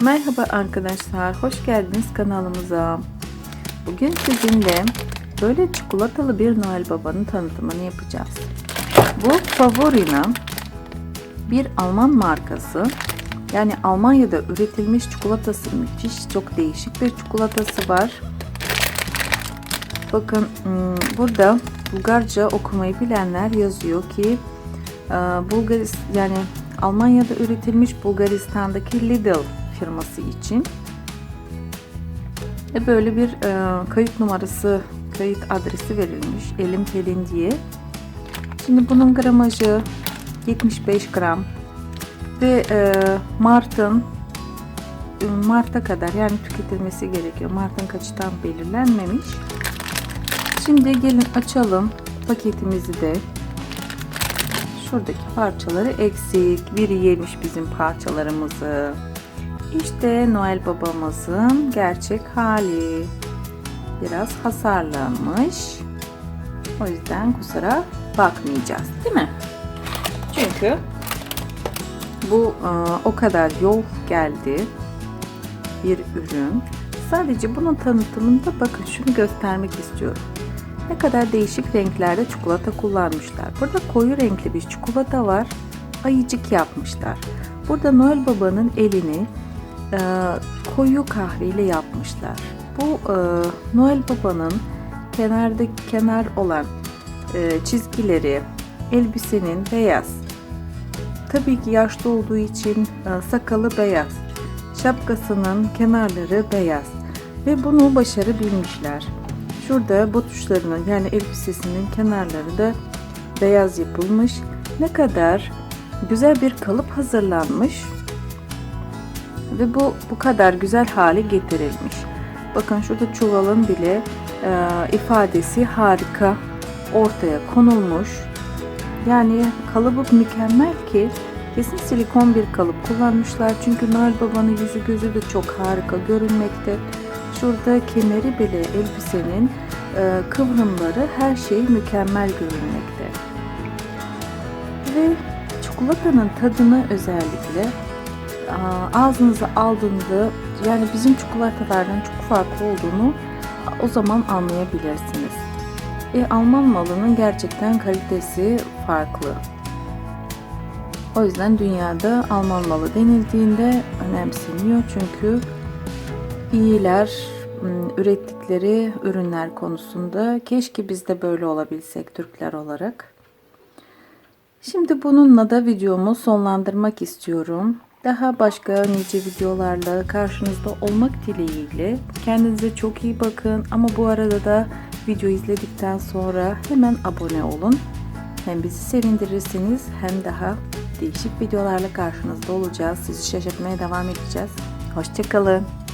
Merhaba arkadaşlar, hoş geldiniz kanalımıza. Bugün sizinle böyle çikolatalı bir Noel Baba'nın tanıtımını yapacağız. Bu Favorina bir Alman markası. Yani Almanya'da üretilmiş çikolatası müthiş, çok değişik bir çikolatası var. Bakın hmm, burada Bulgarca okumayı bilenler yazıyor ki e, Bulgaris yani Almanya'da üretilmiş Bulgaristan'daki Lidl firması için ve böyle bir e, kayıt numarası, kayıt adresi verilmiş. Elim Pelin diye. Şimdi bunun gramajı 75 gram ve e, Mart'ın e, Mart'a kadar yani tüketilmesi gerekiyor. Mart'ın kaçtan belirlenmemiş. Şimdi gelin açalım paketimizi de. Şuradaki parçaları eksik. Biri yemiş bizim parçalarımızı. İşte Noel babamızın gerçek hali. Biraz hasarlanmış. O yüzden kusura bakmayacağız değil mi? Çünkü bu e, o kadar yol geldi bir ürün. Sadece bunun tanıtımında bakın şunu göstermek istiyorum. Ne kadar değişik renklerde çikolata kullanmışlar. Burada koyu renkli bir çikolata var. Ayıcık yapmışlar. Burada Noel Baba'nın elini e, koyu kahveyle yapmışlar. Bu e, Noel Baba'nın kenarda kenar olan e, çizgileri elbisenin beyaz. Tabii ki yaşlı olduğu için e, sakalı beyaz. Şapkasının kenarları beyaz. Ve bunu başarabilmişler. Şurada botuşlarının yani elbisesinin kenarları da beyaz yapılmış. Ne kadar güzel bir kalıp hazırlanmış ve bu bu kadar güzel hale getirilmiş. Bakın şurada çuvalın bile e, ifadesi harika ortaya konulmuş. Yani kalıbı mükemmel ki kesin silikon bir kalıp kullanmışlar. Çünkü Noel Baba'nın yüzü gözü de çok harika görünmekte. Şurada kemeri bile elbisenin e, kıvrımları her şey mükemmel görünmekte. Ve çikolatanın tadını özellikle ağzınıza aldığında yani bizim çikolatalardan çok farklı olduğunu o zaman anlayabilirsiniz. E, Alman malının gerçekten kalitesi farklı. O yüzden dünyada Alman malı denildiğinde önemseniyor çünkü iyiler ürettikleri ürünler konusunda keşke biz de böyle olabilsek Türkler olarak. Şimdi bununla da videomu sonlandırmak istiyorum. Daha başka nice videolarla karşınızda olmak dileğiyle. Kendinize çok iyi bakın ama bu arada da video izledikten sonra hemen abone olun. Hem bizi sevindirirsiniz hem daha değişik videolarla karşınızda olacağız. Sizi şaşırtmaya devam edeceğiz. Hoşçakalın.